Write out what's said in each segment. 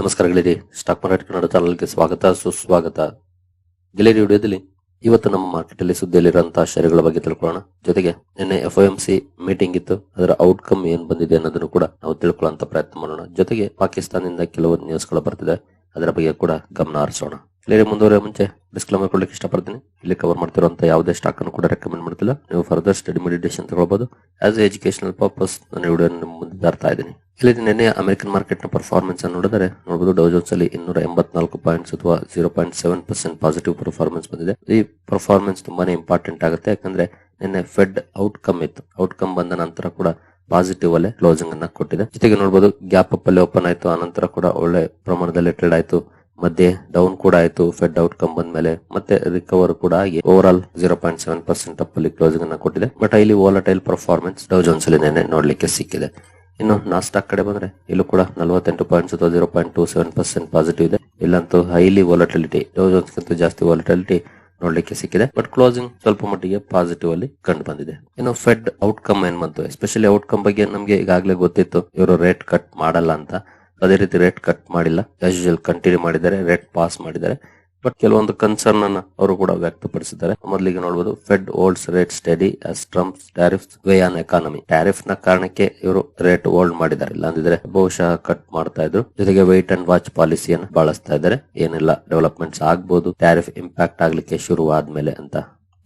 ನಮಸ್ಕಾರ stock market Kannada ಚಾನಲ್ಗೆ ಸ್ವಾಗತ, ಸುಸ್ವಾಗತ. ಗೆಳೆಯರಿ, ವಿಡಿಯೋದಲ್ಲಿ ಇವತ್ತು ನಮ್ಮ ಮಾರ್ಕೆಟ್ ಅಲ್ಲಿ ಸುದ್ದಿಯಲ್ಲಿರುವಂತಹ ಷೇರುಗಳ ಬಗ್ಗೆ ತಿಳ್ಕೊಳ್ಳೋಣ. ಜೊತೆಗೆ ನಿನ್ನೆ ಎಫ್ ಮೀಟಿಂಗ್ ಇತ್ತು. ಅದರ ಔಟ್ಕಮ್ ಏನ್ ಬಂದಿದೆ ಅನ್ನೋದನ್ನು ಕೂಡ ನಾವು ತಿಳ್ಕೊಳ್ಳುವಂತ ಪ್ರಯತ್ನ ಮಾಡೋಣ. ಜೊತೆಗೆ ಪಾಕಿಸ್ತಾನದಿಂದ ಕೆಲವು ನ್ಯೂಸ್ಗಳು ಬರ್ತಿದೆ. ಅದರ ಬಗ್ಗೆ ಕೂಡ ಗಮನ ಹರಿಸೋಣ. ಗೆಳೆಯರಿ ಮುಂದುವರೆ ಮುಂಚೆ ಡಿಸ್ಕ್ಲೇಮರ್ ಕೊಡ್ಲಿಕ್ಕೆ ಇಷ್ಟಪಡ್ತೀನಿ. ಇಲ್ಲಿ ಕವರ್ ಮಾಡ್ತಿರುವಂತ ಯಾವುದೇ ಸ್ಟಾಕ್ ಅನ್ನು ಕೂಡ ರೆಕಮೆಂಡ್ ಮಾಡ್ತಿಲ್ಲ. ನೀವು ಫರ್ದರ್ ಸ್ಟಡಿ ಮೆಡಿಟೇಷನ್ ತಗೊಳ್ಬಹುದು ಆಸ್ ಎಜುಕೇಶನಲ್ ಪರ್ಪಸ್ ನಾನು ವಿಡಿಯೋ ಮುಂದೆ ಬರ್ತಾ ಇದ್ದೀನಿ. ಇಲ್ಲಿ ನಿನ್ನೆ ಅಮೆರಿಕನ್ ಮಾರ್ಕೆಟ್ನ ಪರ್ಫಾರ್ಮೆನ್ಸ್ ಅನ್ನು ನೋಡಿದರೆ ನೋಡಬಹುದು ಡೌ ಜೋನ್ಸ್ ಅಲ್ಲಿ ಇನ್ನೂರ ಎಂಬತ್ನಾಲ್ಕು ಪಾಯಿಂಟ್ಸ್ ಅಥವಾ zero point seven percent positive performance ಬಂದಿದೆ. ಈ ಪರ್ಫಾರ್ಮೆನ್ಸ್ ತುಂಬಾನೇ ಇಂಪಾರ್ಟೆಂಟ್ ಆಗುತ್ತೆ. ಯಾಕಂದ್ರೆ ನಿನ್ನೆ ಫೆಡ್ ಔಟ್ಕಮ್ ಇತ್ತು. ಔಟ್ಕಮ್ ಬಂದ ನಂತರ ಕೂಡ ಪಾಸಿಟಿವ್ ಅಲ್ಲೇ ಕ್ಲೋಸಿಂಗ್ ಅನ್ನ ಕೊಟ್ಟಿದೆ. ಜೊತೆಗೆ ನೋಡಬಹುದು ಗ್ಯಾಪ್ ಅಪ್ ಅಲ್ಲಿ ಓಪನ್ ಆಯ್ತು. ಆ ನಂತರ ಕೂಡ ಒಳ್ಳೆ ಪ್ರಮಾಣದಲ್ಲಿ ಟ್ರೇಡ್ ಆಯ್ತು. ಮಧ್ಯೆ ಡೌನ್ ಕೂಡ ಆಯ್ತು. ಫೆಡ್ ಔಟ್ಕಮ್ ಬಂದ್ಮೇಲೆ ಮತ್ತೆ ರಿಕವರ್ ಕೂಡ ಆಗಿ overall zero point seven percent up ಅಲ್ಲಿ ಕ್ಲೋಸಿಂಗ್ ಅನ್ನ ಕೊಟ್ಟಿದೆ. ಬಟ್ ಇಲ್ಲಿ ವಾಲಟೈಲ್ ಪರ್ಫಾರ್ಮೆನ್ಸ್ ಡೌ ಜೋನ್ಸ್ ಅಲ್ಲಿ ನಿನ್ನೆ ನೋಡ್ಲಿಕ್ಕೆ ಸಿಕ್ಕಿದೆ. ಇನ್ನು ನಾಸ್ಟಾಕ್ ಕಡೆ ಬಂದ್ರೆ ಇಲ್ಲೂ ಕೂಡ ನಲವತ್ತೆಂಟು ಪಾಯಿಂಟ್ಸ್ ಅಥವಾ zero point two seven percent positive ಇದೆ. ಇಲ್ಲಂತೂ ಹೈಲಿ ವಾಲಟಿಲಿಟಿ ಡೌ ಜೋನ್ಸ್ಗಿಂತ ಜಾಸ್ತಿ ವಾಲಟಿಲಿಟಿ ನೋಡ್ಲಿಕ್ಕೆ ಸಿಕ್ಕಿದೆ. ಬಟ್ ಕ್ಲೋಸಿಂಗ್ ಸ್ವಲ್ಪ ಮಟ್ಟಿಗೆ ಪಾಸಿಟಿವ್ ಅಲ್ಲಿ ಕಂಡು ಬಂದಿದೆ. ಇನ್ನು ಫೆಡ್ ಔಟ್ಕಮ್ ಏನ್ ಬಂತು? ಎಸ್ಪೆಷಲಿ ಔಟ್ಕಮ್ ಬಗ್ಗೆ ನಮ್ಗೆ ಈಗಾಗಲೇ ಗೊತ್ತಿತ್ತು, ಇವರು ರೇಟ್ ಕಟ್ ಮಾಡಲ್ಲ ಅಂತ. ಅದೇ ರೀತಿ ರೇಟ್ ಕಟ್ ಮಾಡಿಲ್ಲ. ಆಸ್ ಯೂಶಲ್ ಕಂಟಿನ್ಯೂ ಮಾಡಿದ್ದಾರೆ ರೇಟ್ ಪಾಸ್ ಮಾಡಿದ್ದಾರೆ. ಬಟ್ ಕೆಲವೊಂದು ಕನ್ಸರ್ನ್ ಅನ್ನ ಅವರು ಕೂಡ ವ್ಯಕ್ತಪಡಿಸಿದ್ದಾರೆ. ಮೊದಲಿಗೆ ನೋಡಬಹುದು Fed holds rate steady as Trump tariff weigh on economy ಟ್ಯಾರಿಫ್ನ ಕಾರಣಕ್ಕೆ ಇವರು ರೇಟ್ ಹೋಲ್ಡ್ ಮಾಡಿದ್ದಾರೆ. ಇಲ್ಲ ಅಂದಿದ್ರೆ ಬಹುಶಃ ಕಟ್ ಮಾಡ್ತಾ ಇದ್ರು. ಜೊತೆಗೆ ವೈಟ್ ಅಂಡ್ ವಾಚ್ ಪಾಲಿಸಿಯನ್ನು ಬಳಸ್ತಾ ಇದ್ದಾರೆ. ಏನೆಲ್ಲ ಡೆವಲಪ್ಮೆಂಟ್ಸ್ ಆಗ್ಬಹುದು ಟ್ಯಾರಿಫ್ ಇಂಪ್ಯಾಕ್ಟ್ ಆಗ್ಲಿಕ್ಕೆ ಶುರು ಆದ್ಮೇಲೆ ಅಂತ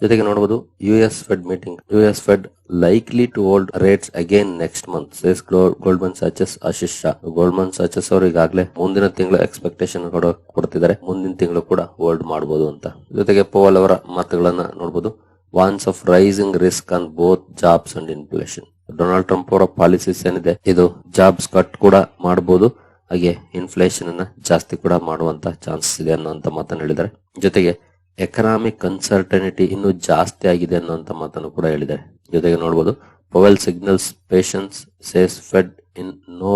ಜೊತೆಗೆ ನೋಡಬಹುದು U S Fed meeting U S Fed likely to hold rates again next month says Goldman Sachs Ashish Shah Goldman Sachs ಅವರು ಈಗಾಗಲೇ ಮುಂದಿನ ತಿಂಗಳ ಎಕ್ಸ್ಪೆಕ್ಟೇಷನ್ ಕೊಡ್ತಿದ್ದಾರೆ. ಮುಂದಿನ ತಿಂಗಳು ಕೂಡ ಹೋಲ್ಡ್ ಮಾಡಬಹುದು ಅಂತ. ಜೊತೆಗೆ ಪೋವಲ್ ಅವರ ಮಾತುಗಳನ್ನ ನೋಡಬಹುದು warns of rising risk on both jobs and inflation Donald Trump ಅವರ ಪಾಲಿಸೀಸ್ ಏನಿದೆ, ಇದು ಜಾಬ್ಸ್ ಕಟ್ ಕೂಡ ಮಾಡಬಹುದು ಹಾಗೆ ಇನ್ಫ್ಲೇಷನ್ ಅನ್ನ ಜಾಸ್ತಿ ಕೂಡ ಮಾಡುವಂತ ಚಾನ್ಸಸ್ ಇದೆ ಅನ್ನುವಂತ ಮಾತನ್ನು ಹೇಳಿದ್ದಾರೆ. ಜೊತೆಗೆ ಎಕನಾಮಿಕ್ ಅನ್ಸರ್ಟನಿಟಿ ಇನ್ನೂ ಜಾಸ್ತಿ ಆಗಿದೆ ಅನ್ನುವಂತ ಮಾತನ್ನು ಕೂಡ ಹೇಳಿದ್ದಾರೆ. ಜೊತೆಗೆ ನೋಡಬಹುದು Powell signals patience says Fed in no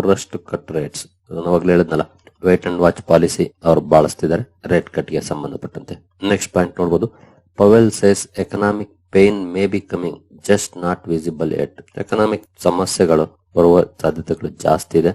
cut rates ಅವಾಗಲೇ ಹೇಳಿದ್ನಲ್ಲ ವೇಟ್ ಅಂಡ್ ವಾಚ್ ಪಾಲಿಸಿ ಅವರು ಬಳಸ್ತಿದ್ದಾರೆ ರೇಟ್ ಕಟ್ಗೆ ಸಂಬಂಧಪಟ್ಟಂತೆ. ನೆಕ್ಸ್ಟ್ ಪಾಯಿಂಟ್ ನೋಡಬಹುದು Powell says economic pain may be coming just not visible yet economic ಸಮಸ್ಯೆಗಳು ಬರುವ ಸಾಧ್ಯತೆಗಳು ಜಾಸ್ತಿ ಇದೆ.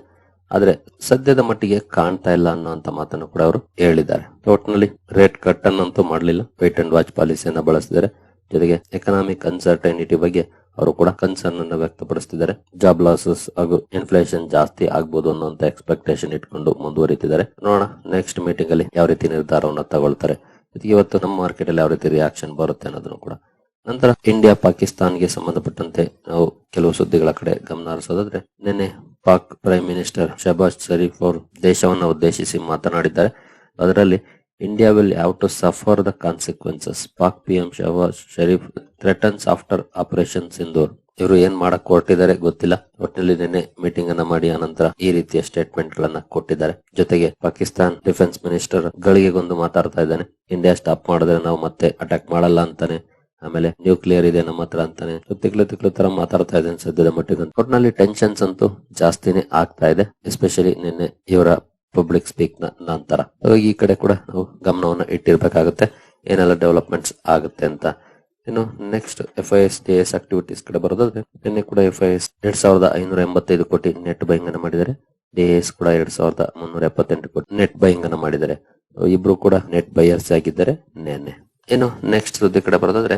ಆದ್ರೆ ಸದ್ಯದ ಮಟ್ಟಿಗೆ ಕಾಣ್ತಾ ಇಲ್ಲ ಅನ್ನುವಂತ ಮಾತನ್ನು ಕೂಡ ಅವರು ಹೇಳಿದ್ದಾರೆ. ಒಟ್ಟಿನಲ್ಲಿ ರೇಟ್ ಕಟ್ ಅನ್ನಂತೂ ಮಾಡಲಿಲ್ಲ. ವೇಟ್ ಅಂಡ್ ವಾಚ್ ಪಾಲಿಸಿಯನ್ನ ಬಳಸಿದ್ದಾರೆ ಜೊತೆಗೆ ಎಕನಾಮಿಕ್ ಅನ್ಸರ್ಟನಿಟಿ ಬಗ್ಗೆ ಅವರು ಕೂಡ ಕನ್ಸರ್ನ್ ಅನ್ನು ವ್ಯಕ್ತಪಡಿಸುತ್ತಿದ್ದಾರೆ ಜಾಬ್ ಲಾಸಸ್ ಹಾಗೂ ಇನ್ಫ್ಲೇಷನ್ ಜಾಸ್ತಿ ಆಗ್ಬಹುದು ಅನ್ನೋಂತ ಎಕ್ಸ್ಪೆಕ್ಟೇಷನ್ ಇಟ್ಕೊಂಡು ಮುಂದುವರಿತಿದ್ದಾರೆ. ನೋಡೋಣ ನೆಕ್ಸ್ಟ್ ಮೀಟಿಂಗ್ ಅಲ್ಲಿ ಯಾವ ರೀತಿ ನಿರ್ಧಾರವನ್ನು ತಗೊಳ್ತಾರೆ. ಜೊತೆಗೆ ಇವತ್ತು ನಮ್ಮ ಮಾರ್ಕೆಟ್ ಅಲ್ಲಿ ಯಾವ ರೀತಿ ರಿಯಾಕ್ಷನ್ ಬರುತ್ತೆ ಅನ್ನೋದನ್ನು ಕೂಡ ನಂತರ ಇಂಡಿಯಾ ಪಾಕಿಸ್ತಾನ್ಗೆ ಸಂಬಂಧಪಟ್ಟಂತೆ ನಾವು ಕೆಲವು ಸುದ್ದಿಗಳ ಕಡೆ ಗಮನ ಹರಿಸೋದಾದ್ರೆ, ನಿನ್ನೆ ಪಾಕ್ ಪ್ರೈಮ್ ಮಿನಿಸ್ಟರ್ ಶಬಾಜ್ ಶರೀಫ್ ಅವರು ದೇಶವನ್ನು ಉದ್ದೇಶಿಸಿ ಮಾತನಾಡಿದ್ದಾರೆ. ಅದರಲ್ಲಿ India will have to suffer the consequences. Pak PM Shahbaz Sharif threatens after operation Sindoor. ಇವರು ಏನ್ ಮಾಡಕ್ ಹೊರಟಿದ್ದಾರೆ ಗೊತ್ತಿಲ್ಲ. ಒಟ್ಟಿನಲ್ಲಿ ನಿನ್ನೆ ಮೀಟಿಂಗ್ ಅನ್ನ ಮಾಡಿ ಅನಂತರ ಈ ರೀತಿಯ ಸ್ಟೇಟ್ಮೆಂಟ್ ಗಳನ್ನ ಕೊಟ್ಟಿದ್ದಾರೆ. ಜೊತೆಗೆ ಪಾಕಿಸ್ತಾನ್ ಡಿಫೆನ್ಸ್ ಮಿನಿಸ್ಟರ್ ಗಳಿಗೆಗೊಂದು ಮಾತಾಡ್ತಾ ಇದ್ದಾನೆ. ಇಂಡಿಯಾ ಸ್ಟಾಪ್ ಮಾಡಿದ್ರೆ ನಾವು ಮತ್ತೆ ಅಟ್ಯಾಕ್ ಮಾಡಲ್ಲ ಅಂತಾನೆ ಆಮೇಲೆ ನ್ಯೂಕ್ಲಿಯರ್ ಇದೆ ನಮ್ಮ ಹತ್ರ ಅಂತಾನೆ. ತಿಕ್ಲು ತಿಕ್ಲು ತರ ಮಾತಾಡ್ತಾ ಇದ್ದೇನೆ ಸದ್ಯದ ಮಟ್ಟಿಗೆ. ಒಟ್ನಲ್ಲಿ ಟೆನ್ಷನ್ಸ್ ಅಂತೂ ಜಾಸ್ತಿನೇ ಆಗ್ತಾ ಇದೆ ಎಸ್ಪೆಷಲಿ ನಿನ್ನೆ ಇವರ ಪಬ್ಲಿಕ್ ಸ್ಪೀಕ್ನ ನಂತರ. ಈ ಕಡೆ ಕೂಡ ನಾವು ಗಮನವನ್ನು ಇಟ್ಟಿರ್ಬೇಕಾಗುತ್ತೆ. ಏನೆಲ್ಲ ಡೆವಲಪ್ಮೆಂಟ್ಸ್ ಆಗುತ್ತೆ ಅಂತ. ಇನ್ನು next F I S D S activities ಕಡೆ ಬರೋದಾದ್ರೆ, ನಿನ್ನೆ ಕೂಡ ಎಫ್ ಐ ಎಸ್ ಎರಡ್ ಸಾವಿರದ ಐನೂರ ಎಂಬತ್ತೈದು ಕೋಟಿ ನೆಟ್ ಬೈಂಗ್ ಅನ್ನ ಮಾಡಿದ್ದಾರೆ. ಡಿ ಎಸ್ ಕೂಡ ಎರಡ್ ಸಾವಿರದ ಮುನ್ನೂರ ಎಪ್ಪತ್ತೆಂಟು ಕೋಟಿ ನೆಟ್ ಬೈಂಗ್ ಅನ್ನ ಮಾಡಿದ್ದಾರೆ. ಇಬ್ರು ಕೂಡ ನೆಟ್ ಬೈಯರ್ಸ್ ಆಗಿದ್ದಾರೆ ನಿನ್ನೆ. ಇನ್ನು ನೆಕ್ಸ್ಟ್ ಸುದ್ದಿ ಕಡೆ ಬರೋದಾದ್ರೆ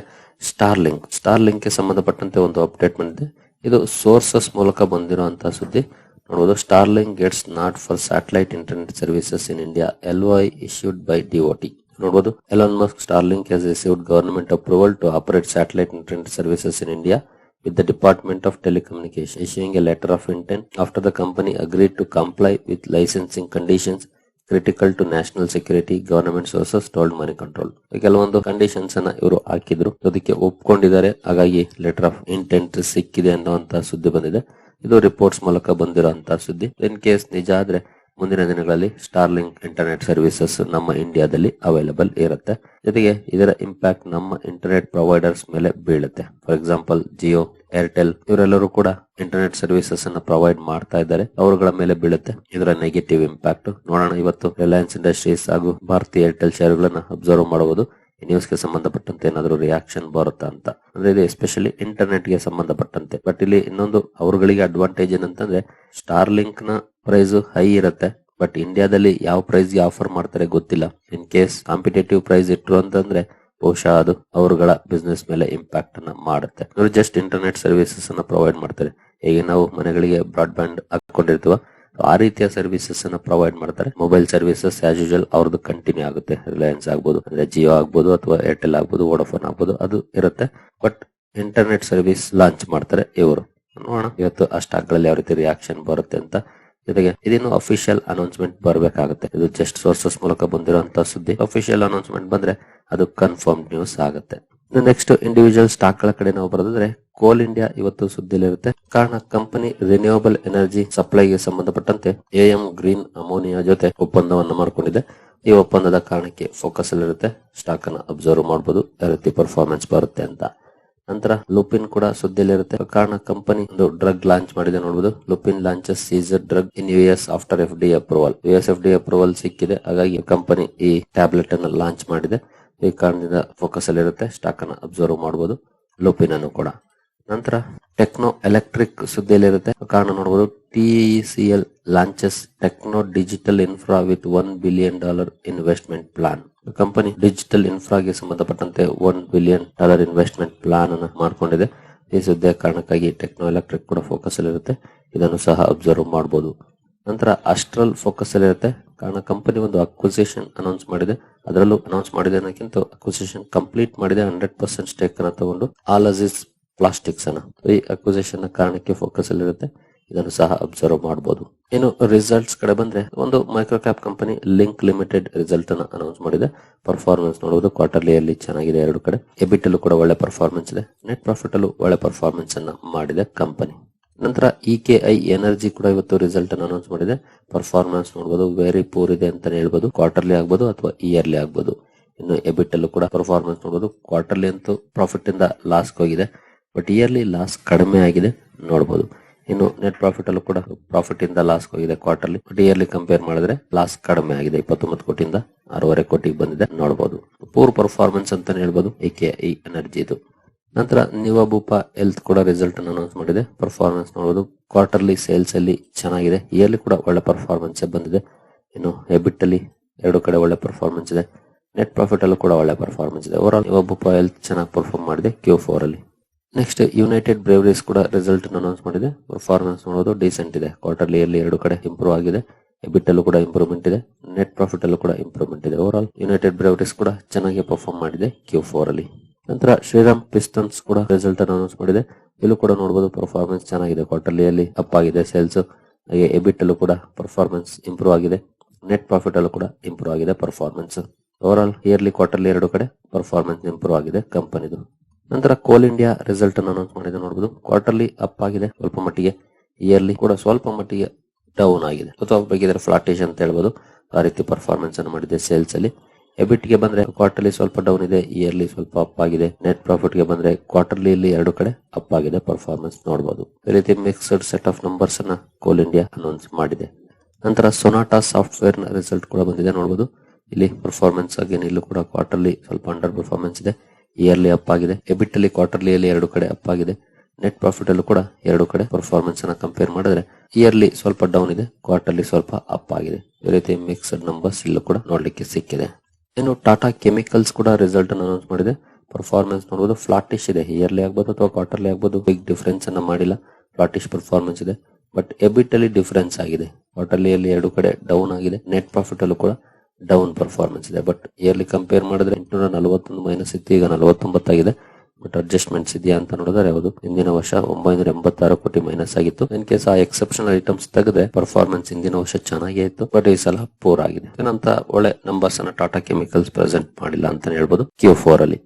ಸ್ಟಾರ್ಲಿಂಗ್ ಸ್ಟಾರ್ಲಿಂಕ್ಗೆ ಸಂಬಂಧಪಟ್ಟಂತೆ ಒಂದು ಅಪ್ಡೇಟ್ ಬಂದಿದೆ. ಇದು ಸೋರ್ಸಸ್ ಮೂಲಕ ಬಂದಿರುವಂತಹ ಸುದ್ದಿ. ನೋಡಬಹುದು Starlink gets nod for satellite internet services in India L Y issued by DOT ನೋಡಬಹುದು Elon Musk Starlink has received government approval to operate satellite internet services in India with the Department of Telecommunication issuing a letter of intent after the company agreed to comply with licensing conditions critical to national security government sources told Moneycontrol ಕೆಲವೊಂದು conditions ಅನ್ನ ಇವರು ಹಾಕಿದ್ರು. ಅದಕ್ಕೆ ಒಪ್ಕೊಂಡಿದ್ದಾರೆ. ಹಾಗಾಗಿ letter of intent ಸಿಕ್ಕಿದೆ ಅನ್ನುವಂತ ಸುದ್ದಿ ಬಂದಿದೆ. ಇದು ರಿಪೋರ್ಟ್ಸ್ ಮೂಲಕ ಬಂದಿರುವಂತಹ ಸುದ್ದಿ. ಇನ್ ಕೇಸ್ ನಿಜ ಆದ್ರೆ ಮುಂದಿನ ದಿನಗಳಲ್ಲಿ ಸ್ಟಾರ್ಲಿಂಕ್ ಇಂಟರ್ನೆಟ್ ಸರ್ವಿಸಸ್ ನಮ್ಮ ಇಂಡಿಯಾದಲ್ಲಿ ಅವೈಲಬಲ್ ಇರುತ್ತೆ. ಜೊತೆಗೆ ಇದರ ಇಂಪ್ಯಾಕ್ಟ್ ನಮ್ಮ ಇಂಟರ್ನೆಟ್ ಪ್ರೊವೈಡರ್ಸ್ ಮೇಲೆ ಬೀಳುತ್ತೆ. ಫಾರ್ ಎಕ್ಸಾಂಪಲ್ ಜಿಯೋ ಏರ್ಟೆಲ್ ಇವರೆಲ್ಲರೂ ಕೂಡ ಇಂಟರ್ನೆಟ್ ಸರ್ವಿಸಸ್ ಅನ್ನು ಪ್ರೊವೈಡ್ ಮಾಡ್ತಾ ಇದ್ದಾರೆ. ಅವರುಗಳ ಮೇಲೆ ಬೀಳುತ್ತೆ. ಇದರ ನೆಗೆಟಿವ್ ಇಂಪ್ಯಾಕ್ಟ್ ನೋಡೋಣ ಇವತ್ತು ರಿಲಯನ್ಸ್ ಇಂಡಸ್ಟ್ರೀಸ್ ಹಾಗೂ ಭಾರತಿ ಏರ್ಟೆಲ್ ಶೇರುಗಳನ್ನ ಅಬ್ಸರ್ವ್ ಮಾಡಬಹುದು. ನ್ಯೂಸ್ಗೆ ಸಂಬಂಧಪಟ್ಟಂತೆ ಏನಾದರೂ ರಿಯಾಕ್ಷನ್ ಬರುತ್ತಾ ಅಂತ. ಅಂದ್ರೆ ಇದು ಎಸ್ಪೆಷಲಿ ಇಂಟರ್ನೆಟ್ಗೆ ಸಂಬಂಧಪಟ್ಟಂತೆ. ಬಟ್ ಇಲ್ಲಿ ಇನ್ನೊಂದು ಅವರುಗಳಿಗೆ ಅಡ್ವಾಂಟೇಜ್ ಏನಂತಂದ್ರೆ ಸ್ಟಾರ್ ಲಿಂಕ್ನ ಪ್ರೈಸ್ ಹೈ ಇರುತ್ತೆ ಬಟ್ ಇಂಡಿಯಾದಲ್ಲಿ ಯಾವ ಪ್ರೈಸ್ಗೆ ಆಫರ್ ಮಾಡ್ತಾರೆ ಗೊತ್ತಿಲ್ಲ. ಇನ್ ಕೇಸ್ ಕಾಂಪಿಟೇಟಿವ್ ಪ್ರೈಸ್ ಇಟ್ರು ಅಂತಂದ್ರೆ, ಬಹುಶಃ ಅದು ಅವರುಗಳ ಬಿಸ್ನೆಸ್ ಮೇಲೆ ಇಂಪ್ಯಾಕ್ಟ್ ಅನ್ನ ಮಾಡುತ್ತೆ. ಇವರು ಜಸ್ಟ್ ಇಂಟರ್ನೆಟ್ ಸರ್ವಿಸಸ್ ಅನ್ನ ಪ್ರೊವೈಡ್ ಮಾಡ್ತಾರೆ. ಈಗ ನಾವು ಮನೆಗಳಿಗೆ ಬ್ರಾಡ್ಬ್ಯಾಂಡ್ ಹಾಕೊಂಡಿರ್ತೀವ ಆ ರೀತಿಯ ಸರ್ವಿಸಸ್ ಅನ್ನ ಪ್ರೊವೈಡ್ ಮಾಡ್ತಾರೆ. ಮೊಬೈಲ್ ಸರ್ವಿಸಸ್ ಆಸ್ ಯೂಶಲ್ ಅವ್ರದ್ದು ಕಂಟಿನ್ಯೂ ಆಗುತ್ತೆ. ರಿಲಯನ್ಸ್ ಆಗ್ಬೋದು, ಅಂದ್ರೆ ಜಿಯೋ ಆಗ್ಬೋದು, ಅಥವಾ ಏರ್ಟೆಲ್ ಆಗ್ಬೋದು ವೋಡಾಫೋನ್ ಆಗ್ಬೋದು, ಅದು ಇರುತ್ತೆ. ಬಟ್ ಇಂಟರ್ನೆಟ್ ಸರ್ವಿಸ್ ಲಾಂಚ್ ಮಾಡ್ತಾರೆ ಇವರು. ನೋಡೋಣ, ಇವತ್ತು ಆ ಸ್ಟಾಕ್ಗಳಲ್ಲಿ ಯಾವ ರೀತಿ ರಿಯಾಕ್ಷನ್ ಬರುತ್ತೆ ಅಂತ ಜೊತೆಗೆ ಇದೇನು ಅಫಿಷಿಯಲ್ ಅನೌನ್ಸ್ಮೆಂಟ್ ಬರಬೇಕಾಗುತ್ತೆ. ಇದು ಜಸ್ಟ್ ಸೋರ್ಸಸ್ ಮೂಲಕ ಬಂದಿರುವಂತಹ ಸುದ್ದಿ. ಅಫಿಷಿಯಲ್ ಅನೌನ್ಸ್ಮೆಂಟ್ ಬಂದ್ರೆ ಅದು ಕನ್ಫರ್ಮ್ ನ್ಯೂಸ್ ಆಗುತ್ತೆ. ನೆಕ್ಸ್ಟ್ ಇಂಡಿವಿಜುವಲ್ ಸ್ಟಾಕ್ಗಳ ಕಡೆ ನಾವು ಬರೋದಾದ್ರೆ ಕೋಲ್ ಇಂಡಿಯಾ ಇವತ್ತು ಸುದ್ದಿಲಿರುತ್ತೆ ಕಾರಣ ಕಂಪನಿ ರಿನ್ಯೂವಬಲ್ ಎನರ್ಜಿ ಸಪ್ಲೈಗೆ ಸಂಬಂಧಪಟ್ಟಂತೆ ಎಎಂ ಗ್ರೀನ್ ಅಮೋನಿಯಾ ಜೊತೆ ಒಪ್ಪಂದವನ್ನು ಮಾಡಿಕೊಂಡಿದೆ. ಈ ಒಪ್ಪಂದದ ಕಾರಣಕ್ಕೆ ಫೋಕಸ್ ಅಲ್ಲಿರುತ್ತೆ. ಸ್ಟಾಕ್ ಅನ್ನು ಅಬ್ಸರ್ವ್ ಮಾಡಬಹುದು ಯಾವ ರೀತಿ ಪರ್ಫಾರ್ಮೆನ್ಸ್ ಬರುತ್ತೆ ಅಂತ. ನಂತರ ಲುಪಿನ್ ಕೂಡ ಸುದ್ದಿಯಲ್ಲಿರುತ್ತೆ. ಕಾರಣ ಕಂಪನಿ ಒಂದು ಡ್ರಗ್ ಲಾಂಚ್ ಮಾಡಿದೆ ನೋಡಬಹುದು Lupin launches seizure drug in US after F D approval. US F D approval ಸಿಕ್ಕಿದೆ. ಹಾಗಾಗಿ ಕಂಪನಿ ಈ ಟ್ಯಾಬ್ಲೆಟ್ ಅನ್ನು ಲಾಂಚ್ ಮಾಡಿದೆ. ಈ ಕಾರಣದಿಂದ ಫೋಕಸ್ ಅಲ್ಲಿ ಇರುತ್ತೆ ಸ್ಟಾಕ್ ಅನ್ನು ಅಬ್ಸರ್ವ್ ಮಾಡಬಹುದು ಲುಪಿನ್ ಅನ್ನು ಕೂಡ. ನಂತರ ಟೆಕ್ನೋ ಎಲೆಕ್ಟ್ರಿಕ್ ಸುದ್ದಿಯಲ್ಲಿರುತ್ತೆ. ಕಾರಣ ನೋಡಬಹುದು TECL launches techno digital infra with one billion dollar investment plan company digital ಇನ್ಫ್ರಾಗೆ ಸಂಬಂಧಪಟ್ಟಂತೆ one billion dollar investment plan ಅನ್ನು ಮಾಡಿಕೊಂಡಿದೆ. ಈ ಸುದ್ದಿಯ ಕಾರಣಕ್ಕಾಗಿ ಟೆಕ್ನೋ ಎಲೆಕ್ಟ್ರಿಕ್ ಕೂಡ ಫೋಕಸ್ ಅಲ್ಲಿರುತ್ತೆ ಇದನ್ನು ಸಹ ಅಬ್ಸರ್ವ್ ಮಾಡಬಹುದು ನಂತರ ಅಸ್ಟ್ರಲ್ ಫೋಕಸ್ ಅಲ್ಲಿರುತ್ತೆ ಕಾರಣ ಕಂಪನಿ ಒಂದು ಅಕ್ವಿಸೇಷನ್ ಅನೌನ್ಸ್ ಮಾಡಿದೆ. ಅದರಲ್ಲೂ ಅನೌನ್ಸ್ ಮಾಡಿದೆ ಅನ್ನೋಕ್ಕಿಂತ ಅಕ್ವಿಸೇಷನ್ ಕಂಪ್ಲೀಟ್ ಮಾಡಿದೆ ಹಂಡ್ರೆಡ್ ಪರ್ಸೆಂಟ್ ಸ್ಟೇಕ್ ಅನ್ನ ತಗೊಂಡು. ಆಲಜಿಸ್ ಪ್ಲಾಸ್ಟಿಕ್ಸ್ ಅನ್ನ ಈ ಅಕ್ವಿಸಿಷನ್ ಕಾರಣಕ್ಕೆ ಫೋಕಸ್ ಅಲ್ಲಿರುತ್ತೆ. ಇದನ್ನು ಸಹ ಅಬ್ಸರ್ವ್ ಮಾಡಬಹುದು ಇನ್ನು ರಿಸಲ್ಟ್ಸ್ ಕಡೆ ಬಂದ್ರೆ, ಒಂದು micro cap company link limited result ಅನ್ನ ಅನೌನ್ಸ್ ಮಾಡಿದೆ. ಪರ್ಫಾರ್ಮೆನ್ಸ್ ನೋಡಬಹುದು ಕ್ವಾರ್ಟರ್ಲಿ ಅಲ್ಲಿ ಚೆನ್ನಾಗಿದೆ ಎರಡು ಕಡೆ. ಎಬಿಟ್ ಅಲ್ಲೂ ಕೂಡ ಒಳ್ಳೆ ಪರ್ಫಾರ್ಮೆನ್ಸ್ ಇದೆ. ನೆಟ್ ಪ್ರಾಫಿಟ್ ಅಲ್ಲೂ ಒಳ್ಳೆ ಪರ್ಫಾರ್ಮೆನ್ಸ್ ಅನ್ನ ಮಾಡಿದೆ ಕಂಪನಿ ನಂತರ ಇ ಕೆ ಐ ಎನರ್ಜಿ ಕೂಡ ಇವತ್ತು ರಿಸಲ್ಟ್ ಅನ್ನು ಅನೌನ್ಸ್ ಮಾಡಿದೆ. ಪರ್ಫಾರ್ಮೆನ್ಸ್ ನೋಡಬಹುದು ವೆರಿ ಪೂರ್ ಇದೆ ಅಂತಾನೆ ಹೇಳ್ಬಹುದು ಕ್ವಾರ್ಟರ್ಲಿ ಆಗ್ಬೋದು ಅಥವಾ ಇಯರ್ಲಿ ಆಗ್ಬೋದು. ಇನ್ನು ಎಬಿಟ್ ಅಲ್ಲೂ ಕೂಡ ಪರ್ಫಾರ್ಮೆನ್ಸ್ ನೋಡಬಹುದು ಕ್ವಾರ್ಟರ್ಲಿ ಅಂತೂ ಪ್ರಾಫಿಟ್ ಇಂದ ಲಾಸ್ ಹೋಗಿದೆ. ಬಟ್ ಇಯರ್ಲಿ ಲಾಸ್ ಕಡಿಮೆ ಆಗಿದೆ ನೋಡಬಹುದು ಇನ್ನು ನೆಟ್ ಪ್ರಾಫಿಟ್ ಅಲ್ಲೂ ಕೂಡ ಪ್ರಾಫಿಟ್ ಇಂದ ಲಾಸ್ ಹೋಗಿದೆ ಕ್ವಾರ್ಟರ್ಲಿ ಬಟ್ ಇಯರ್ಲಿ ಕಂಪೇರ್ ಮಾಡಿದ್ರೆ ಲಾಸ್ ಕಡಿಮೆ ಆಗಿದೆ, ಇಪ್ಪತ್ತೊಂಬತ್ತು ಕೋಟಿಯಿಂದ ಆರೂವರೆ ಕೋಟಿಗೆ ಬಂದಿದೆ ನೋಡಬಹುದು ಪೂರ್ ಪರ್ಫಾರ್ಮೆನ್ಸ್ ಅಂತಾನೆ ಹೇಳ್ಬಹುದು ಏಕೆ ಈ ಐ ಎನರ್ಜಿ ಇದು ನಂತರ ನಿವಾಬೂಪ ಹೆಲ್ತ್ ಕೂಡ ರಿಸಲ್ಟ್ ಅನ್ನು ಅನೌನ್ಸ್ ಮಾಡಿದೆ. ಪರ್ಫಾರ್ಮೆನ್ಸ್ ನೋಡಬಹುದು ಕ್ವಾರ್ಟರ್ಲಿ ಸೇಲ್ಸ್ ಅಲ್ಲಿ ಚೆನ್ನಾಗಿದೆ. ಇಯರ್ಲಿ ಕೂಡ ಒಳ್ಳೆ ಪರ್ಫಾರ್ಮೆನ್ಸ್ ಬಂದಿದೆ. ಇನ್ನು ಹೆಬಿಟ್ ಅಲ್ಲಿ ಎರಡು ಕಡೆ ಒಳ್ಳೆ ಪರ್ಫಾರ್ಮೆನ್ಸ್ ಇದೆ. ನೆಟ್ ಪ್ರಾಫಿಟ್ ಅಲ್ಲೂ ಕೂಡ ಒಳ್ಳೆ ಪರ್ಫಾರ್ಮೆನ್ಸ್ ಇದೆ. ಓವರ್ ಆಲ್ ನಿವಾಬೂಪ ಹೆಲ್ತ್ ಚೆನ್ನಾಗಿ ಪರ್ಫಾರ್ಮ್ ಮಾಡಿದೆ ಕ್ಯೂ ಫೋರ್ ಅಲ್ಲಿ. ನೆಕ್ಸ್ಟ್ ಯುನೈಟೆಡ್ ಬ್ರೇವರೀಸ್ ಕೂಡ ರಿಸಲ್ಟ್ ಅನೌನ್ಸ್ ಮಾಡಿದೆ. ಪರ್ಫಾರ್ಮೆನ್ಸ್ ನೋಡೋದು ಡೀಸೆಂಟ್ ಇದೆ. ಕ್ವಾರ್ಟರ್ಲಿ ಅಲ್ಲಿ ಎರಡು ಕಡೆ ಇಂಪ್ರೂವ್ ಆಗಿದೆ. ಎಬಿಟ್ ಅಲ್ಲೂ ಕೂಡ ಇಂಪ್ರೂವ್ಮೆಂಟ್ ಇದೆ. ನೆಟ್ ಪ್ರಾಫಿಟ್ ಅಲ್ಲೂ ಕೂಡ ಇಂಪ್ರೂವ್ಮೆಂಟ್ ಇದೆ. ಓವರ್ ಆಲ್ ಯುನೈಟೆಡ್ ಬ್ರೇವರೀಸ್ ಕೂಡ ಚೆನ್ನಾಗಿ ಪರ್ಫಾರ್ಮ್ ಮಾಡಿದೆ ಕ್ಯೂ ಫೋರ್ ಅಲ್ಲಿ. ನಂತರ ಶ್ರೀರಾಮ್ ಪಿಸ್ಟನ್ಸ್ ಕೂಡ ರಿಸಲ್ಟ್ ಅನೌನ್ಸ್ ಮಾಡಿದೆ. ಇಲ್ಲೂ ಕೂಡ ನೋಡಬಹುದು ಪರ್ಫಾರ್ಮೆನ್ಸ್ ಚೆನ್ನಾಗಿದೆ. ಕ್ವಾರ್ಟರ್ಲಿ ಅಲ್ಲಿ ಅಪ್ ಆಗಿದೆ ಸೇಲ್ಸ್ ಹಾಗೆ ಎಬಿಟ್ ಅಲ್ಲೂ ಕೂಡ ಪರ್ಫಾರ್ಮೆನ್ಸ್ ಇಂಪ್ರೂವ್ ಆಗಿದೆ. ನೆಟ್ ಪ್ರಾಫಿಟ್ ಅಲ್ಲೂ ಕೂಡ ಇಂಪ್ರೂವ್ ಆಗಿದೆ performance overall yearly quarterly ಎರಡು ಕಡೆ ಪರ್ಫಾರ್ಮೆನ್ಸ್ ಇಂಪ್ರೂವ್ ಆಗಿದೆ ಕಂಪನಿದು. ನಂತರ ಕೋಲ್ ಇಂಡಿಯಾ ರಿಸಲ್ಟ್ ಅನ್ನು ಅನೌನ್ಸ್ ಮಾಡಿದೆ. ನೋಡಬಹುದು ಕ್ವಾರ್ಟರ್ಲಿ ಅಪ್ ಆಗಿದೆ, ಸ್ವಲ್ಪ ಮಟ್ಟಿಗೆ ಇಯರ್ಲಿ ಕೂಡ ಸ್ವಲ್ಪ ಮಟ್ಟಿಗೆ ಡೌನ್ ಆಗಿದೆ. ಅಥವಾ ಬೇಕಿದ್ರೆ ಫ್ಲಾಟೇಜ್ ಅಂತ ಹೇಳ್ಬೋದು. ಆ ರೀತಿ ಪರ್ಫಾರ್ಮೆನ್ಸ್ ಅನ್ನು ಮಾಡಿದೆ ಸೇಲ್ಸ್ ಅಲ್ಲಿ. ಎಬಿಟ್ಗೆ ಬಂದ್ರೆ ಕ್ವಾರ್ಟರ್ಲಿ ಸ್ವಲ್ಪ ಡೌನ್ ಇದೆ ಇಯರ್ಲಿ ಸ್ವಲ್ಪ ಅಪ್ ಆಗಿದೆ. ನೆಟ್ ಪ್ರಾಫಿಟ್ಗೆ ಬಂದ್ರೆ ಕ್ವಾರ್ಟರ್ಲಿ ಇಲ್ಲಿ ಎರಡು ಕಡೆ ಅಪ್ ಆಗಿದೆ ಪರ್ಫಾರ್ಮೆನ್ಸ್ ನೋಡಬಹುದು ಈ ರೀತಿ ಮಿಕ್ಸ್ಡ್ ಸೆಟ್ ಆಫ್ ನಂಬರ್ಸ್ ಅನ್ನ ಕೋಲ್ ಇಂಡಿಯಾ ಅನೌನ್ಸ್ ಮಾಡಿದೆ. ನಂತರ ಸೊನಾಟಾ ಸಾಫ್ಟ್ವೇರ್ನ ರಿಸಲ್ಟ್ ಕೂಡ ಬಂದಿದೆ ನೋಡಬಹುದು ಇಲ್ಲಿ ಪರ್ಫಾರ್ಮೆನ್ಸ್ ಆಗಿ ಇಲ್ಲೂ ಕೂಡ ಕ್ವಾರ್ಟರ್ಲಿ ಸ್ವಲ್ಪ ಅಂಡರ್ ಪರ್ಫಾರ್ಮೆನ್ಸ್ ಇದೆ. ಇಯರ್ಲಿ ಅಪ್ ಆಗಿದೆ. ಎಬಿಟ್ ಅಲ್ಲಿ ಕ್ವಾರ್ಟರ್ಲಿ ಅಲ್ಲಿ ಎರಡು ಕಡೆ ಅಪ್ ಆಗಿದೆ. ನೆಟ್ ಪ್ರಾಫಿಟ್ ಅಲ್ಲೂ ಕೂಡ ಎರಡು ಕಡೆ ಪರ್ಫಾರ್ಮೆನ್ಸ್ ಅನ್ನ ಕಂಪೇರ್ ಮಾಡಿದ್ರೆ ಇಯರ್ಲಿ ಸ್ವಲ್ಪ ಡೌನ್ ಇದೆ ಕ್ವಾರ್ಟರ್ಲಿ ಸ್ವಲ್ಪ ಅಪ್ ಆಗಿದೆ. ಈ ರೀತಿ ಮಿಕ್ಸ್ಡ್ ನಂಬರ್ಸ್ ಇಲ್ಲೂ ಕೂಡ ನೋಡ್ಲಿಕ್ಕೆ ಸಿಕ್ಕಿದೆ. ಇನ್ನು ಟಾಟಾ ಕೆಮಿಕಲ್ಸ್ ಕೂಡ ರಿಸಲ್ಟ್ ಅನ್ನು ಅನೌನ್ಸ್ ಮಾಡಿದೆ. ಪರ್ಫಾರ್ಮೆನ್ಸ್ ನೋಡಬಹುದು ಫ್ಲಾಟಿಶ್ ಇದೆ. ಇಯರ್ಲಿ ಆಗ್ಬೋದು ಅಥವಾ ಕ್ವಾರ್ಟರ್ಲಿ ಆಗ್ಬೋದು ಬಿಗ್ ಡಿಫರೆನ್ಸ್ ಅನ್ನ ಮಾಡಿಲ್ಲ. ಫ್ಲಾಟಿಶ್ ಪರ್ಫಾರ್ಮೆನ್ಸ್ ಇದೆ. ಬಟ್ ಎಬಿಟ್ ಅಲ್ಲಿ ಡಿಫರೆನ್ಸ್ ಆಗಿದೆ. ಕ್ವಾರ್ಟರ್ಲಿ ಅಲ್ಲಿ ಎರಡು ಕಡೆ ಡೌನ್ ಆಗಿದೆ. ನೆಟ್ ಪ್ರಾಫಿಟ್ ಅಲ್ಲೂ ಕೂಡ ಡೌನ್ ಪರ್ಫಾರ್ಮೆನ್ಸ್ ಇದೆ. ಬಟ್ ಇಯರ್ಲಿ ಕಂಪೇರ್ ಮಾಡಿದ್ರೆ ಎಂಟುನೂರ ನಲವತ್ತೊಂದು ಮೈನಸ್ ಇತ್ತು, ಈಗ ನಲವತ್ತೊಂಬತ್ತಾಗಿದೆ ಬಟ್ ಅಡ್ಜಸ್ಟ್ಮೆಂಟ್ಸ್ ಇದೆಯಾ ಅಂತ ನೋಡಿದ್ರೆ ಹೌದು. ಹಿಂದಿನ ವರ್ಷ ಒಂಬೈನೂರ ಎಂಬತ್ತಾರು ಕೋಟಿ ಮೈನಸ್ ಆಗಿತ್ತು. ಇನ್ ಕೇಸ್ ಆ ಎಕ್ಸೆಪ್ಷನಲ್ ಐಟಮ್ಸ್ ತೆಗೆದ್ರೆ ಪರ್ಫಾರ್ಮೆನ್ಸ್ ಹಿಂದಿನ ವರ್ಷ ಚೆನ್ನಾಗೇ ಇತ್ತು. ಬಟ್ ಈ ಸಲ ಪೂರ್ ಆಗಿದೆ. ಏನಂತ ಒಳ್ಳೆ ನಂಬರ್ಸ್ ಅನ್ನ ಟಾಟಾ ಕೆಮಿಕಲ್ಸ್ ಪ್ರೆಸೆಂಟ್ ಮಾಡಿಲ್ಲ ಅಂತ ಹೇಳ್ಬೋದು. ಕ್ಯೂ ಫೋರ್ ಅಲ್ಲಿ.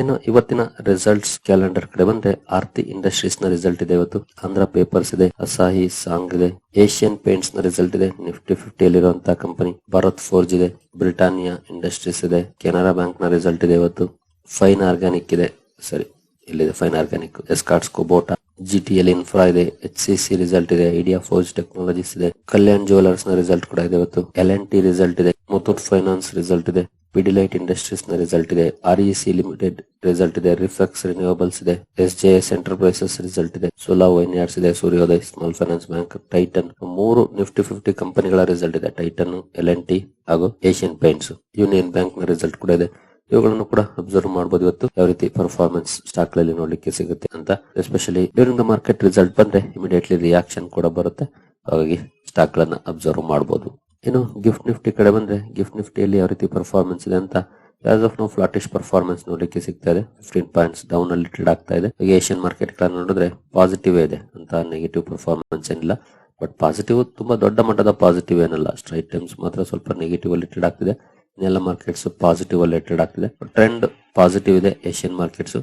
ಇನ್ನು ಇವತ್ತಿನ ರಿಸಲ್ಟ್ಸ್ ಕ್ಯಾಲೆಂಡರ್ ಕಡೆ ಬಂದ್ರೆ ಆರ್ತಿ ಇಂಡಸ್ಟ್ರೀಸ್ನ ರಿಸಲ್ಟ್ ಇದೆ ಇವತ್ತು. ಆಂಧ್ರ ಪೇಪರ್ಸ್ ಇದೆ, ಅಸಾಹಿ ಸಾಂಗ್ ಇದೆ ಏಷ್ಯನ್ ಪೇಂಟ್ಸ್ನ ರಿಸಲ್ಟ್ ಇದೆ ನಿಫ್ಟಿ ಫಿಫ್ಟಿ ಅಲ್ಲಿರುವಂತಹ ಕಂಪನಿ ಭಾರತ್ ಫೋರ್ಜ್ ಇದೆ ಬ್ರಿಟಾನಿಯಾ ಇಂಡಸ್ಟ್ರೀಸ್ ಇದೆ ಕೆನರಾ ಬ್ಯಾಂಕ್ನ ರಿಸಲ್ಟ್ ಇದೆ ಇವತ್ತು. ಫೈನ್ ಆರ್ಗ್ಯಾನಿಕ್ ಇದೆ. ಸರಿ ಇಲ್ಲಿದೆ fine organic Escorts Kubota G T L Infra ಇದೆ ಎಚ್ ಸಿ ಸಿ ರಿಸಲ್ಟ್ ಇದೆ ಐಡಿಯಾ ಫೋರ್ಜ್ ಟೆಕ್ನಾಲಜೀಸ್ ಇದೆ ಕಲ್ಯಾಣ್ ಜುವೆಲರ್ಸ್ನ ರಿಸಲ್ಟ್ ಕೂಡ ಇದೆ ಇವತ್ತು. ಎಲ್ ಎನ್ ಟಿ ರಿಸಲ್ಟ್ ಇದೆ ಮುತ್ತೂಟ್ ಫೈನಾನ್ಸ್ ರಿಸಲ್ಟ್ ಇದೆ ಪಿಡಿಲೈಟ್ ಇಂಡಸ್ಟ್ರೀಸ್ನ ರಿಸಲ್ಟ್ ಇದೆ R E C Limited result ಇದೆ ರಿಫ್ಲೆಕ್ಸ್ ರಿನ್ಯೂವಬಲ್ಸ್ ಇದೆ S J S Enterprises result ಇದೆ ಸೋಲಾ ವೈನ್ ಯಾರ್ಡ್ಸ್ ಇದೆ Suryoday Small Finance Bank Titan ಮೂರು ನಿಫ್ಟಿ ಫಿಫ್ಟಿ ಕಂಪನಿಗಳ ರಿಸಲ್ಟ್ ಇದೆ ಟೈಟನ್ ಎಲ್ ಎನ್ ಟಿ ಹಾಗೂ ಏಷ್ಯನ್ ಪೇಂಟ್ಸ್ ಯೂನಿಯನ್ ಬ್ಯಾಂಕ್ನ ರಿಸಲ್ಟ್ ಕೂಡ ಇದೆ. ಇವುಗಳನ್ನು ಕೂಡ ಅಬ್ಸರ್ವ್ ಮಾಡಬಹುದು ಇವತ್ತು. ಯಾವ ರೀತಿ ಪರ್ಫಾರ್ಮೆನ್ಸ್ ಸ್ಟಾಕ್ಗಳಲ್ಲಿ ನೋಡ್ಲಿಕ್ಕೆ ಸಿಗುತ್ತೆ ಅಂತ. Especially during the market result ಬಂದ್ರೆ ಇಮಿಡಿಯೇಟ್ಲಿ ರಿಯಾಕ್ಷನ್ ಕೂಡ ಬರುತ್ತೆ. ಹಾಗಾಗಿ ಸ್ಟಾಕ್ ಗಳನ್ನ ಅಬ್ಸರ್ವ್ ಮಾಡಬಹುದು ಇನ್ನು ಗಿಫ್ಟ್ ನಿಫ್ಟಿ ಕಡೆ ಬಂದ್ರೆ ಗಿಫ್ಟ್ ನಿಫ್ಟಿಯಲ್ಲಿ ಯಾವ ರೀತಿ ಪರ್ಫಾರ್ಮೆನ್ಸ್ ಇದೆ ಅಂತ. As of now flattish performance ನೋಡ್ಲಿಕ್ಕೆ ಸಿಗ್ತಾ ಇದೆ. ಫಿಫ್ಟೀನ್ ಪಾಯಿಂಟ್ಸ್ ಡೌನ್ ಅಲ್ಲಿ ಟ್ರೇಡ್ ಆಗ್ತಾ ಇದೆ. ಏಷ್ಯನ್ ಮಾರ್ಕೆಟ್ ಗಳನ್ನ ನೋಡಿದ್ರೆ ಪಾಸಿಟಿವ್ ಇದೆ ಅಂತ ನೆಗೆಟಿವ್ ಪರ್ಫಾರ್ಮೆನ್ಸ್ ಏನಿಲ್ಲ. ಬಟ್ ಪಾಸಿಟಿವ್ ತುಂಬಾ ದೊಡ್ಡ ಮಟ್ಟದ ಪಾಸಿಟಿವ್ ಏನಲ್ಲ. ಸ್ಟ್ರೈಟ್ ಟೈಮ್ಸ್ ಮಾತ್ರ ಸ್ವಲ್ಪ ನೆಗೆಟಿವ್ ಅಲ್ಲಿ ಟ್ರೇಡ್ ಆಗ್ತಿದೆ. ಇನ್ನೆಲ್ಲ ಮಾರ್ಕೆಟ್ಸ್ ಪಾಸಿಟಿವ್ ಅಲ್ಲಿ ಟ್ರೇಡ್ ಆಗ್ತಿದೆ. ಟ್ರೆಂಡ್ ಪಾಸಿಟಿವ್ ಇದೆ Asian markets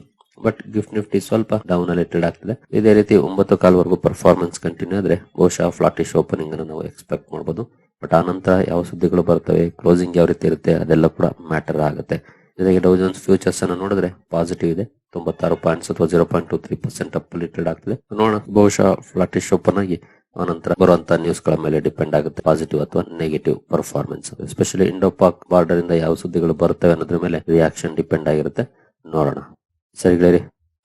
but Gift Nifty ಸ್ವಲ್ಪ ಡೌನ್ ಅಲ್ಲಿ ಟ್ರೇಡ್ ಆಗ್ತಿದೆ. ಇದೇ ರೀತಿ ಒಂಬತ್ತು ಕಾಲ್ವರೆಗೂ ಪರ್ಫಾರ್ಮೆನ್ಸ್ ಕಂಟಿನ್ಯೂ ಆದ್ರೆ ಬಹುಶಃ ಫ್ಲಾಟಿಶ್ ಓಪನಿಂಗ್ ಅನ್ನು ನಾವು ಎಕ್ಸ್ಪೆಕ್ಟ್ ಮಾಡಬಹುದು ಬಟ್ ಆ ನಂತರ ಯಾವ ಸುದ್ದಿಗಳು ಬರ್ತವೆ ಕ್ಲೋಸಿಂಗ್ ಯಾವ ರೀತಿ ಇರುತ್ತೆ, ಅದೆಲ್ಲ ಕೂಡ ಮ್ಯಾಟರ್ ಆಗುತ್ತೆ. ಜೊತೆಗೆ ಡೌಜನ್ಸ್ ಫ್ಯೂಚರ್ಸ್ ಅನ್ನು ನೋಡಿದ್ರೆ ಪಾಸಿಟಿವ್ ಇದೆ. ತೊಂಬತ್ತಾರು ಪಾಯಿಂಟ್ಸ್ ಅಥವಾ zero point two three percent up ಅಲ್ಲಿ ಟ್ರೇಡ್ ಆಗ್ತಿದೆ. ನೋಡೋಣ ಬಹುಶಃ ಫ್ಲಾಟಿಶ್ ಓಪನ್ ಆಗಿ ಆನಂತರ ಬರುವಂತಹ ನ್ಯೂಸ್ಗಳ ಮೇಲೆ ಡಿಪೆಂಡ್ ಆಗುತ್ತೆ. ಪಾಸಿಟಿವ್ ಅಥವಾ negative performance especially Indo Pak border ಇಂದ ಯಾವ ಸುದ್ದಿಗಳು ಬರುತ್ತವೆ ಅನ್ನೋದ್ರ ಮೇಲೆ ರಿಯಾಕ್ಷನ್ ಡಿಪೆಂಡ್ ಆಗಿರುತ್ತೆ. ನೋಡೋಣ. ಸರಿ ಗೆಳೆಯರೆ,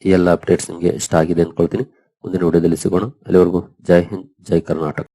ಈ ಎಲ್ಲ ಅಪ್ಡೇಟ್ಸ್ ನಿಮಗೆ ಇಷ್ಟ ಆಗಿದೆ ಅನ್ಕೊಳ್ತೀನಿ. ಮುಂದಿನ ವಿಡಿಯೋದಲ್ಲಿ ಸಿಗೋಣ. ಅಲ್ಲಿವರೆಗೂ ಜೈ ಹಿಂದ್, ಜೈ ಕರ್ನಾಟಕ.